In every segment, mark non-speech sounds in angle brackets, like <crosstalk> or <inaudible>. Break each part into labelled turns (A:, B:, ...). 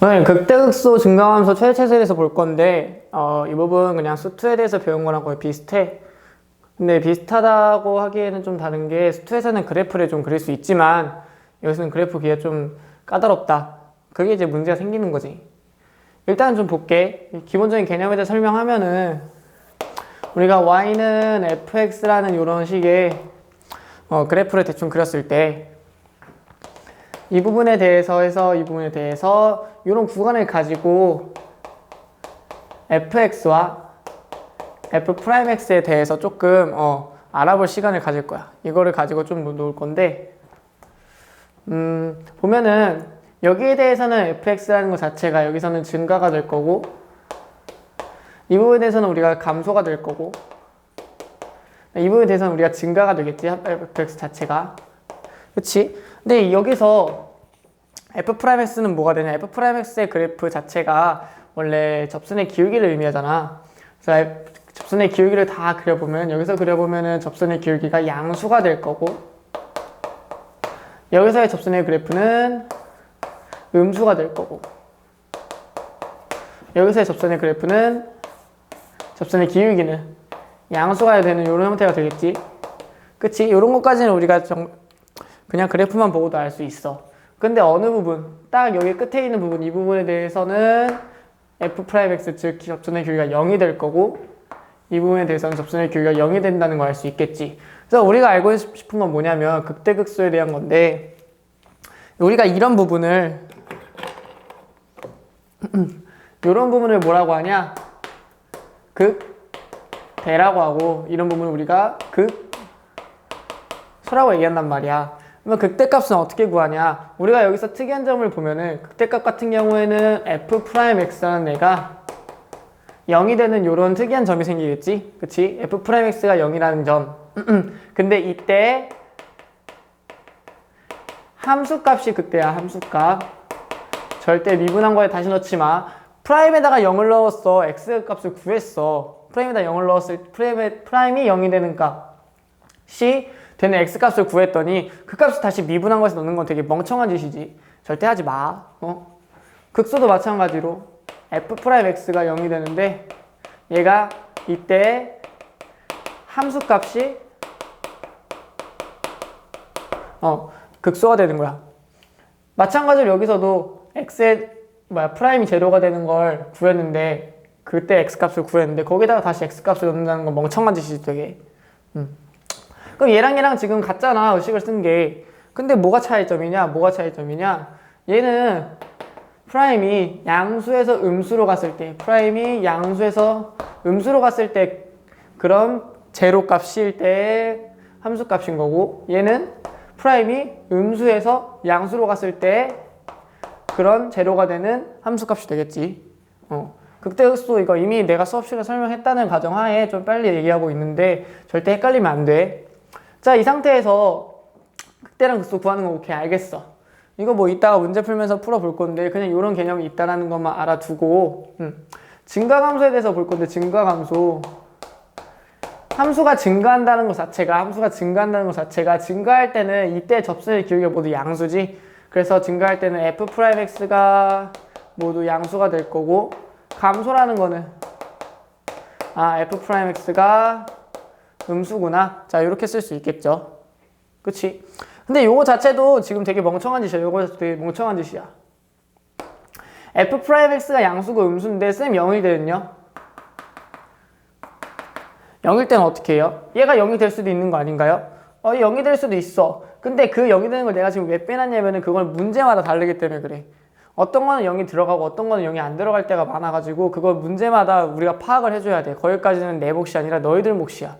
A: 네, 극대극소 증가함수 최대체설에서 볼 건데 어, 이 부분 그냥 수투에 대해서 배운 거랑 거의 비슷해. 근데 비슷하다고 하기에는 좀 다른 게 수투에서는 그래프를 좀 그릴 수 있지만 여기서는 그래프 기가 좀 까다롭다. 그게 이제 문제가 생기는 거지. 일단 좀 볼게. 기본적인 개념에 대해 설명하면은 우리가 y는 fx라는 이런 식의 어, 그래프를 대충 그렸을 때 이 부분에 대해서 해서 이 부분에 대해서 이런 구간을 가지고 fx와 f'x에 대해서 조금 어, 알아볼 시간을 가질 거야. 이거를 가지고 좀 놓을 건데 음, 보면은 여기에 대해서는 fx라는 것 자체가 여기서는 증가가 될 거고 이 부분에 대해서는 우리가 감소가 될 거고 이 부분에 대해서는 우리가 증가가 되겠지 fx 자체가 그렇지? 근데 여기서 f'x는 뭐가 되냐 f'x의 그래프 자체가 원래 접선의 기울기를 의미하잖아 그래서 접선의 기울기를 다 그려보면 여기서 그려보면은 접선의 기울기가 양수가 될 거고 여기서의 접선의 그래프는 음수가 될 거고 여기서의 접선의 그래프는 접선의 기울기는 양수가 되는 이런 형태가 되겠지 그치? 이런 것까지는 우리가 정, 그냥 그래프만 보고도 알 수 있어 근데 어느 부분 딱 여기 끝에 있는 부분 이 부분에 대해서는 f'x 즉 접선의 기울기가 0이 될 거고 이 부분에 대해서는 접선의 기울기가 0이 된다는 걸 알 수 있겠지 그래서 우리가 알고 싶은 건 뭐냐면 극대극소에 대한 건데 우리가 이런 부분을 <clears throat> 이런 부분을 뭐라고 하냐? 극대라고 하고 이런 부분을 우리가 극소라고 얘기한단 말이야. 그러면 극대값은 어떻게 구하냐? 우리가 여기서 특이한 점을 보면은 극대값 같은 경우에는 f'x라는 애가 0이 되는 이런 특이한 점이 생기겠지? 그치? f'x가 0이라는 점. 근데 이때 함수값이 극대야, 함수값. 절대 미분한 거에 다시 넣지 마. 프라임에다가 0을 넣었어. x 값을 구했어. 프라임에다 0을 넣었을 때 프라임에, 프라임이 0이 되는 값이 되는 x 값을 구했더니 그 값을 다시 미분한 거에서 넣는 건 되게 멍청한 짓이지. 절대 하지 마. 어? 극소도 마찬가지로 f 프라임 x가 0이 되는데 얘가 이때 함수 값이 어 극소가 되는 거야. 마찬가지로 여기서도 x의 뭐야 프라임이 제로가 되는 걸 구했는데 그때 x 값을 구했는데 거기다가 다시 x 값을 넣는다는 건 멍청한 짓이지 되게. 음. 그럼 얘랑 얘랑 지금 같잖아 의식을 쓴 게. 근데 뭐가 차이점이냐? 뭐가 차이점이냐? 얘는 프라임이 양수에서 음수로 갔을 때 프라임이 양수에서 음수로 갔을 때 그런 제로 값일 때 함수 값인 거고 얘는 프라임이 음수에서 양수로 갔을 때 그런 제로가 되는 함수 값이 되겠지. 어. 극대극소 이거 이미 내가 수업 시간에 설명했다는 가정하에 좀 빨리 얘기하고 있는데 절대 헷갈리면 안 돼. 자, 이 상태에서 극대랑 극소 구하는 거 오케이 알겠어. 이거 뭐 이따가 문제 풀면서 풀어볼 건데 그냥 이런 개념이 있다라는 것만 알아두고 음. 증가 감소에 대해서 볼 건데 증가 감소 함수가 증가한다는 것 자체가 함수가 증가한다는 것 자체가 증가할 때는 이때 접선의 기울기가 모두 양수지 그래서 증가할 때는 f'x가 모두 양수가 될 거고 감소라는 거는 아 f'x가 음수구나 자 이렇게 쓸 수 있겠죠 그치 근데 요거 자체도 지금 되게 멍청한 짓이야 요거 되게 멍청한 짓이야 f'x가 양수고 음수인데 쌤 0일 때는요 0일 때는 어떻게 해요? 얘가 0이 될 수도 있는 거 아닌가요? 어, 0이 될 수도 있어. 근데 그 0이 되는 걸 내가 지금 왜 빼놨냐면은 그걸 문제마다 다르기 때문에 그래. 어떤 거는 0이 들어가고 어떤 거는 0이 안 들어갈 때가 많아가지고 그걸 문제마다 우리가 파악을 해줘야 돼. 거기까지는 내 몫이 아니라 너희들 몫이야.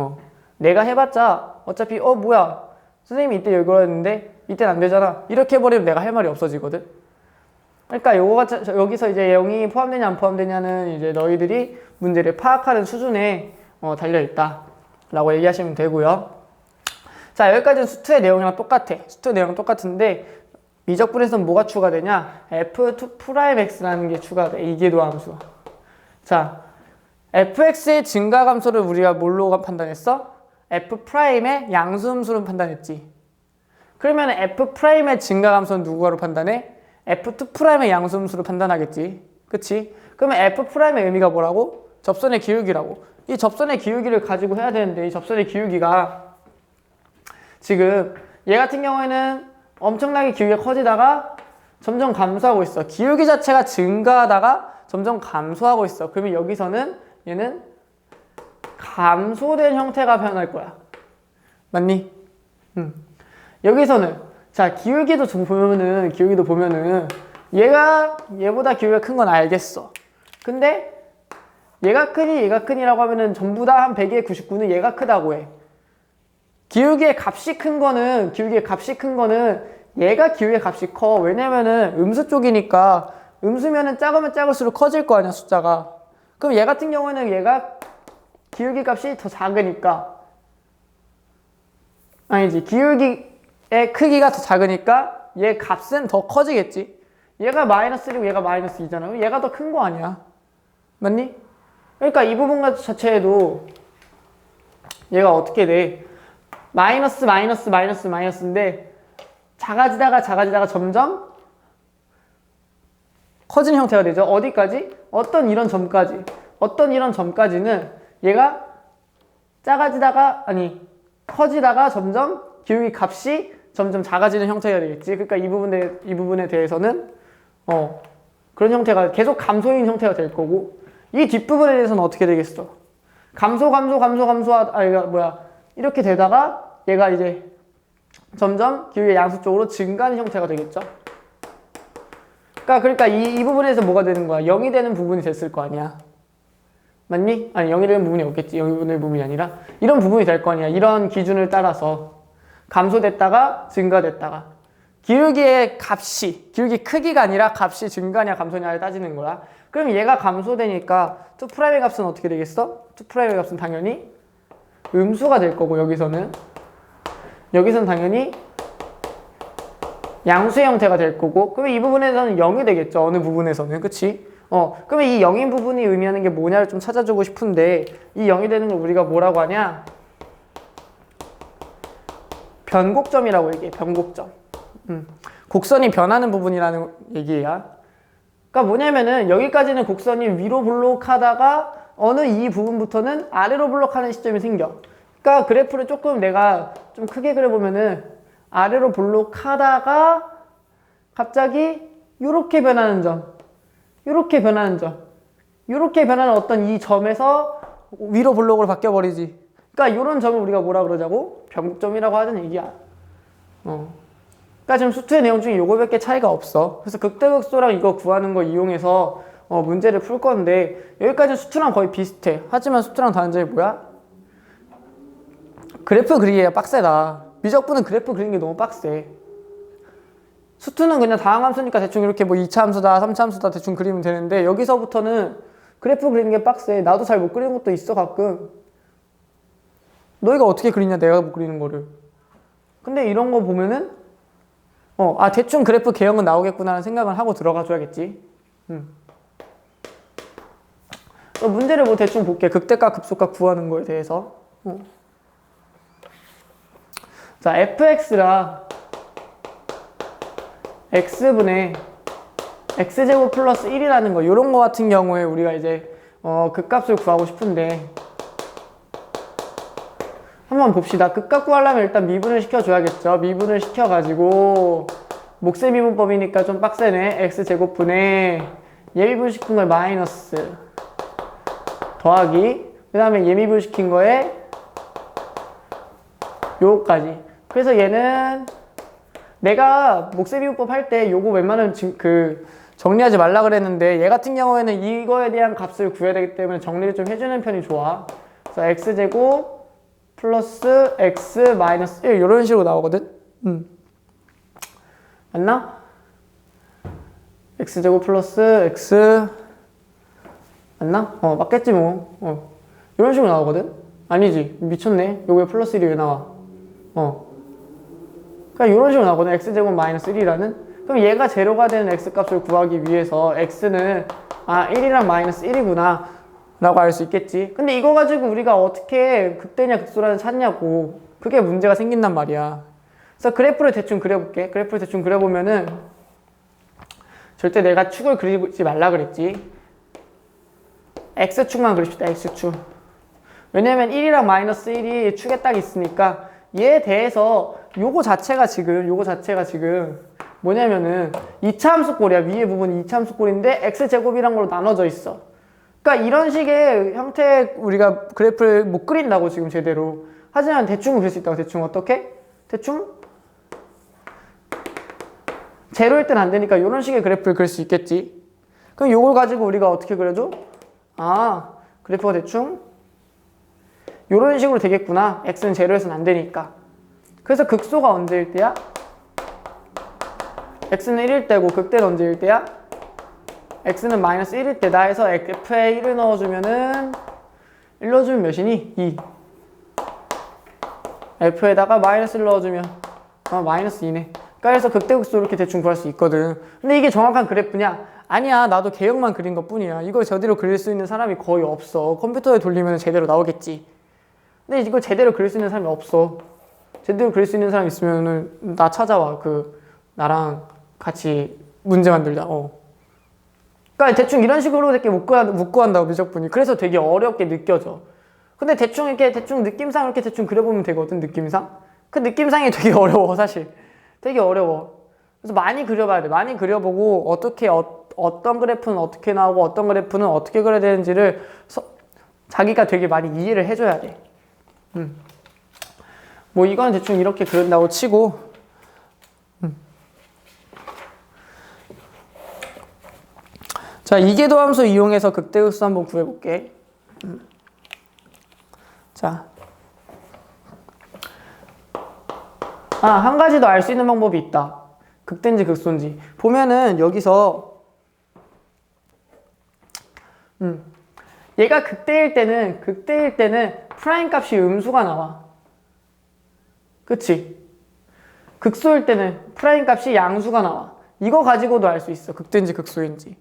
A: 어. 내가 해봤자 어차피 어 뭐야 선생님이 이때 이걸 했는데 이때는 안 되잖아. 이렇게 해버리면 내가 할 말이 없어지거든. 그러니까 요거가 여기서 이제 0이 포함되냐 안 포함되냐는 이제 너희들이 문제를 파악하는 수준에 어, 달려 있다 라고 얘기하시면 되고요. 자 여기까지는 수트의 내용이랑 똑같아. 수트 내용 똑같은데 미적분에서는 뭐가 추가되냐? f2'x라는 게 추가돼. 이계도 함수. 자 fx의 증가 감소를 우리가 뭘로 판단했어? f'의 양수함수로 판단했지. 그러면 F'의 증가함수는 누구로 판단해? F2'의 양수함수로 판단하겠지. 그치? 그러면 F'의 의미가 뭐라고? 접선의 기울기라고. 이 접선의 기울기를 가지고 해야 되는데 이 접선의 기울기가 지금 얘 같은 경우에는 엄청나게 기울기가 커지다가 점점 감소하고 있어. 기울기 자체가 증가하다가 점점 감소하고 있어. 그러면 여기서는 얘는 감소된 형태가 변할 거야. 맞니? 응. 여기서는 자 기울기도 좀 보면은 기울기도 보면은 얘가 얘보다 기울기가 큰 건 알겠어. 근데 얘가 크니 얘가 크니라고 하면은 전부 다 한 100에 99는 얘가 크다고 해. 기울기의 값이 큰 거는 기울기의 값이 큰 거는 얘가 기울기의 값이 커. 왜냐면은 음수 쪽이니까 음수면은 작으면 작을수록 커질 거 아니야 숫자가. 그럼 얘 같은 경우는 얘가 기울기 값이 더 작으니까 아니지 기울기의 크기가 더 작으니까 얘 값은 더 커지겠지. 얘가 마이너스 1이고 얘가 마이너스 2잖아. 그럼 얘가 더 큰 거 아니야. 맞니? 그러니까 이 부분 자체에도 얘가 어떻게 돼? 마이너스 마이너스 마이너스 마이너스인데 작아지다가 작아지다가 점점 커지는 형태가 되죠. 어디까지? 어떤 이런 점까지. 어떤 이런 점까지는 얘가 작아지다가 아니 커지다가 점점 기울기 값이 점점 작아지는 형태가 되겠지. 그러니까 이 부분에 이 부분에 대해서는 어 그런 형태가 계속 감소인 형태가 될 거고 이 뒷부분에 대해서는 어떻게 되겠어? 감소 감소 감소 감소하 아 이거 뭐야 이렇게 되다가 얘가 이제 점점 기울기 양수 쪽으로 증가하는 형태가 되겠죠. 그러니까 그러니까 이, 이 부분에서 뭐가 되는 거야? 0이 되는 부분이 됐을 거 아니야. 맞니? 아니 0이 되는 부분이 없겠지. 0이 되는 부분이 아니라 이런 부분이 될 거 아니야. 이런 기준을 따라서 감소됐다가 증가됐다가 기울기의 값이 기울기 크기가 아니라 값이 증가냐 감소냐를 따지는 거야. 그럼 얘가 감소되니까 2'의 값은 어떻게 되겠어? 2'의 값은 당연히 음수가 될 거고 여기서는 여기서는 당연히 양수의 형태가 될 거고 그러면 이 부분에서는 0이 되겠죠. 어느 부분에서는 그치? 어 그러면 이 0인 부분이 의미하는 게 뭐냐를 좀 찾아주고 싶은데 이 0이 되는 걸 우리가 뭐라고 하냐? 변곡점이라고 얘기해. 변곡점. 음. 곡선이 변하는 부분이라는 얘기야. 그러니까 뭐냐면은 여기까지는 곡선이 위로 블록하다가 어느 이 부분부터는 아래로 블록하는 시점이 생겨. 그러니까 그래프를 조금 내가 좀 크게 그려보면은 아래로 블록하다가 갑자기 이렇게 변하는 점, 이렇게 변하는 점, 이렇게 변하는 어떤 이 점에서 위로 블록으로 바뀌어 버리지. 그러니까 이런 점을 우리가 뭐라 그러자고 변곡점이라고 하는 얘기야. 어. 그러니까 지금 수트의 내용 중에 요거밖에 차이가 없어. 그래서 극대극소랑 이거 구하는 거 이용해서 어, 문제를 풀 건데 여기까지 수트랑 거의 비슷해. 하지만 수트랑 다른 점이 뭐야? 그래프 그리기가 빡세다. 미적분은 그래프 그리는 게 너무 빡세. 수트는 그냥 다항 함수니까 대충 이렇게 뭐 2차 함수다, 3차 함수다 대충 그리면 되는데 여기서부터는 그래프 그리는 게 빡세. 나도 잘 못 그리는 것도 있어 가끔. 너희가 어떻게 그리냐 내가 못 그리는 거를. 근데 이런 거 보면은 어, 아 대충 그래프 개형은 나오겠구나라는 생각을 하고 들어가 줘야겠지. 음. 어, 문제를 뭐 대충 볼게. 극대값, 급소값 구하는 거에 대해서. 어. 자, fx가 x분의 x제곱 플러스 1이라는 거 이런 거 같은 경우에 우리가 이제 어, 극값을 구하고 싶은데 한번 봅시다. 극값 구하려면 일단 미분을 시켜줘야겠죠. 미분을 시켜가지고 목세 미분법이니까 좀 빡세네. x제곱분의 예미분 시킨 거에 마이너스 더하기 그 다음에 예미분 시킨 거에 요거까지 그래서 얘는 내가 목세비유법 할 때 요거 웬만하면 지금 그 정리하지 말라 그랬는데 얘 같은 경우에는 이거에 대한 값을 구해야 되기 때문에 정리를 좀 해주는 편이 좋아 그래서 x제곱 플러스 x 마이너스 1 이런 식으로 나오거든 음. 맞나? x제곱 플러스 x 맞나? 어 맞겠지 뭐 어. 이런 식으로 나오거든 아니지 미쳤네 요거에 플러스 1이 왜 나와 어 그러니까 이런 식으로 나오거든 x제곱 마이너스 1이라는 그럼 얘가 제로가 되는 x값을 구하기 위해서 x는 아 1이랑 마이너스 1이구나 라고 알 수 있겠지 근데 이거 가지고 우리가 어떻게 극대냐 극소라는 찾냐고 그게 문제가 생긴단 말이야 그래서 그래프를 대충 그려볼게. 그래프를 대충 그려보면은 절대 내가 축을 그리지 말라 그랬지. x축만 그립시다. x축. 왜냐면 1이랑 마이너스 1이 축에 딱 있으니까 얘에 대해서 요거 자체가 지금 요거 자체가 지금 뭐냐면은 2차 함수꼴이야. 위에 부분이 2차 함수꼴인데 x제곱이란 걸로 나눠져 있어. 그러니까 이런 식의 형태의 우리가 그래프를 못 그린다고 지금 제대로. 하지만 대충 그릴 수 있다고 대충 어떻게? 대충 제로일 땐 안 되니까 이런 식의 그래프를 그릴 수 있겠지. 그럼 이걸 가지고 우리가 어떻게 그려줘? 아, 그래프가 대충 이런 식으로 되겠구나. x는 제로에서는 안 되니까. 그래서 극소가 언제일 때야? x는 1일 때고 극대는 언제일 때야? x는 마이너스 1일 때다 해서 f에 1을 넣어주면은 1 넣어주면 몇이니? 2 f에다가 마이너스를 넣어주면 어, 마이너스 2네 그래서 극대극소 이렇게 대충 구할 수 있거든 근데 이게 정확한 그래프냐? 아니야 나도 개형만 그린 것 뿐이야 이걸 제대로 그릴 수 있는 사람이 거의 없어 컴퓨터에 돌리면 제대로 나오겠지 근데 이걸 제대로 그릴 수 있는 사람이 없어 제대로 그릴 수 있는 사람 있으면은 나 찾아와. 그 나랑 같이 문제 만들자. 어. 그러니까 대충 이런 식으로 이렇게 못 구한, 못 구한다고 미적분이. 그래서 되게 어렵게 느껴져. 근데 대충 이렇게 대충 느낌상 이렇게 대충 그려보면 되거든 느낌상. 그 느낌상이 <laughs> 되게 어려워 사실. 되게 어려워. 그래서 많이 그려봐야 돼. 많이 그려보고 어떻게 어, 어떤 그래프는 어떻게 나오고 어떤 그래프는 어떻게 그려야 되는지를 서- 자기가 되게 많이 이해를 해줘야 돼. 음. 뭐 이건 대충 이렇게 그린다고 치고 음. 자 이계도 함수 이용해서 극대극소 한번 구해볼게 음. 자. 아, 한 가지 더 알 수 있는 방법이 있다. 극대인지 극소인지. 보면은 여기서 음. 얘가 극대일 때는 극대일 때는 프라임 값이 음수가 나와. 그치? 극소일 때는 프라임 값이 양수가 나와. 이거 가지고도 알 수 있어. 극대인지 극소인지.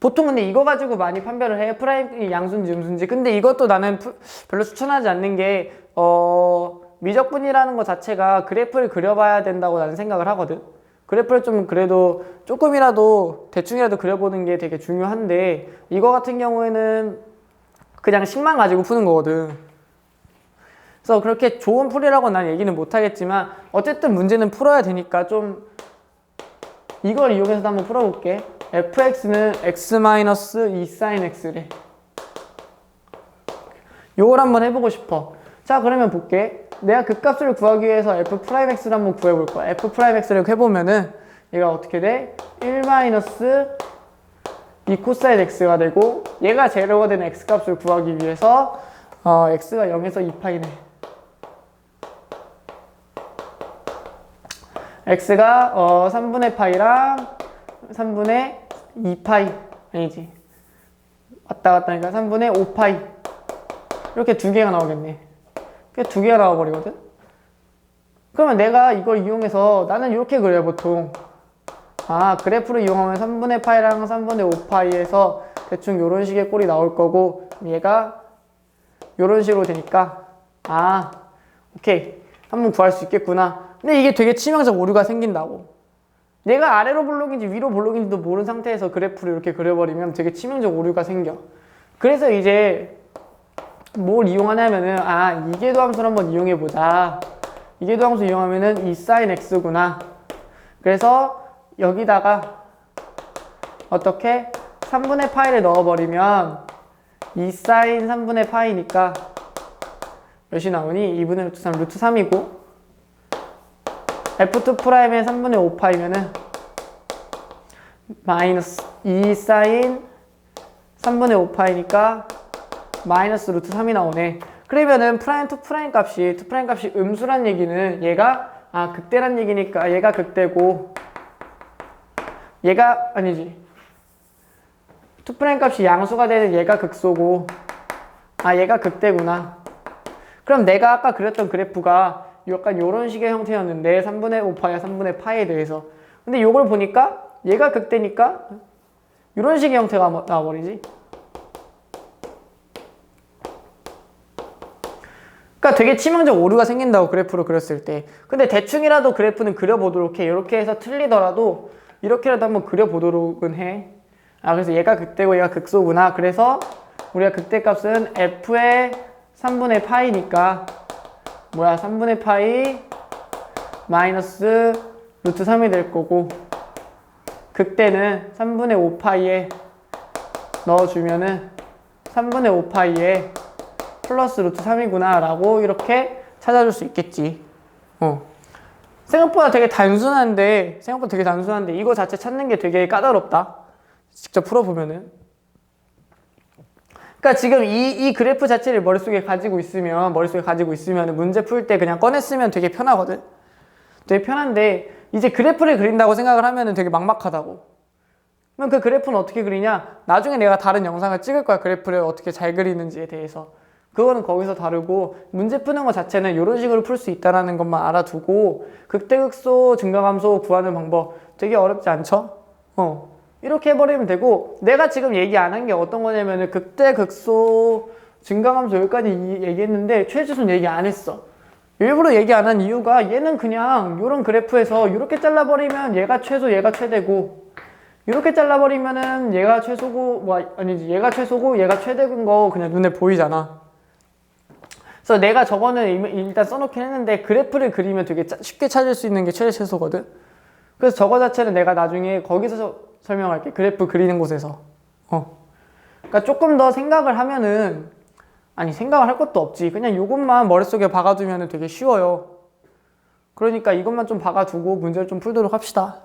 A: 보통 근데 이거 가지고 많이 판별을 해. 프라임이 양수인지 음수인지. 근데 이것도 나는 프- 별로 추천하지 않는 게, 어, 미적분이라는 것 자체가 그래프를 그려봐야 된다고 나는 생각을 하거든. 그래프를 좀 그래도 조금이라도 대충이라도 그려보는 게 되게 중요한데, 이거 같은 경우에는 그냥 식만 가지고 푸는 거거든. 그래서 그렇게 좋은 풀이라고 난 얘기는 못하겠지만, 어쨌든 문제는 풀어야 되니까 좀 이걸 이용해서 한번 풀어볼게. fx는 x-2 sin x래. 요걸 한번 해보고 싶어. 자, 그러면 볼게. 내가 그 값을 구하기 위해서 f'x를 한번 구해볼 거야. f'x를 해보면은 얘가 어떻게 돼? 1 2 코사인 x가 되고 얘가 제로가 되는 x 값을 구하기 위해서 어, x가 0에서 2파이네. X가 어, 3분의 파이랑 3분의 2파이. 아니지. 왔다 갔다 하니까 3분의 5파이. 이렇게 두 개가 나오겠네. 그게 두 개가 나와버리거든? 그러면 내가 이걸 이용해서 나는 이렇게 그려요 보통. 아 그래프를 이용하면 3분의 파이랑 3분의 5파이에서 대충 이런 식의 꼴이 나올 거고 얘가 이런 식으로 되니까. 아 오케이. 한번 구할 수 있겠구나 근데 이게 되게 치명적 오류가 생긴다고 내가 아래로 볼록인지 위로 볼록인지도 모르는 상태에서 그래프를 이렇게 그려버리면 되게 치명적 오류가 생겨. 그래서 이제 뭘 이용하냐면은 아 이계도 함수를 한번 이용해 보자. 이계도 함수 이용하면은 이 sin x구나. 그래서 여기다가 어떻게 3분의 파이를 넣어버리면 이 sin 3분의 파이니까 몇이 나오니? 2분의 루트 3 루트 3이고 f2 프라임의 3분의 5파이면은 마이너스 2 사인 3분의 5파이니까 마이너스 루트 3이 나오네. 그러면은 프라임 투 프라임 값이 투 프라임 값이 음수란 얘기는 얘가 아 극대란 얘기니까 얘가 극대고 얘가 아니지 투 프라임 값이 양수가 되는 얘가 극소고 아 얘가 극대구나. 그럼 내가 아까 그렸던 그래프가 약간 이런 식의 형태였는데 3분의 5파야 3분의 파에 대해서 근데 이걸 보니까 얘가 극대니까 이런 식의 형태가 뭐- 나와버리지 그러니까 되게 치명적 오류가 생긴다고 그래프로 그렸을 때. 근데 대충이라도 그래프는 그려보도록 해. 이렇게 해서 틀리더라도 이렇게라도 한번 그려보도록은 해. 아 그래서 얘가 극대고 얘가 극소구나. 그래서 우리가 극대값은 f의 3분의 파이니까 뭐야 3분의 파이 마이너스 루트 3이 될 거고 극대는 3분의 5파이에 넣어주면은 3분의 5파이에 플러스 루트 3이구나 라고 이렇게 찾아줄 수 있겠지. 어. 생각보다 되게 단순한데 생각보다 되게 단순한데 이거 자체 찾는 게 되게 까다롭다. 직접 풀어보면은 그러니까 지금 이, 이 그래프 자체를 머릿속에 가지고 있으면 머릿속에 가지고 있으면 문제 풀 때 그냥 꺼냈으면 되게 편하거든. 되게 편한데 이제 그래프를 그린다고 생각을 하면은 되게 막막하다고. 그러면 그 그래프는 어떻게 그리냐? 나중에 내가 다른 영상을 찍을 거야 그래프를 어떻게 잘 그리는지에 대해서. 그거는 거기서 다르고 문제 푸는 것 자체는 이런 식으로 풀 수 있다라는 것만 알아두고 극대극소 증가함수 구하는 방법 되게 어렵지 않죠? 어 이렇게 해버리면 되고 내가 지금 얘기 안 한 게 어떤 거냐면은 극대 극소 증가함수 여기까지 이- 얘기했는데 최지순 얘기 안 했어 일부러 얘기 안 한 이유가 얘는 그냥 이런 그래프에서 이렇게 잘라버리면 얘가 최소 얘가 최대고 이렇게 잘라버리면은 얘가 최소고 뭐 아니지 얘가 최소고 얘가 최대인 거 그냥 눈에 보이잖아 그래서 내가 저거는 일- 일단 써놓긴 했는데 그래프를 그리면 되게 짜- 쉽게 찾을 수 있는 게 최대 최소거든. 그래서 저거 자체는 내가 나중에 거기서 서- 설명할게. 그래프 그리는 곳에서. 어. 그러니까 조금 더 생각을 하면은 아니 생각을 할 것도 없지. 그냥 이것만 머릿속에 박아두면 되게 쉬워요. 그러니까 이것만 좀 박아두고 문제를 좀 풀도록 합시다.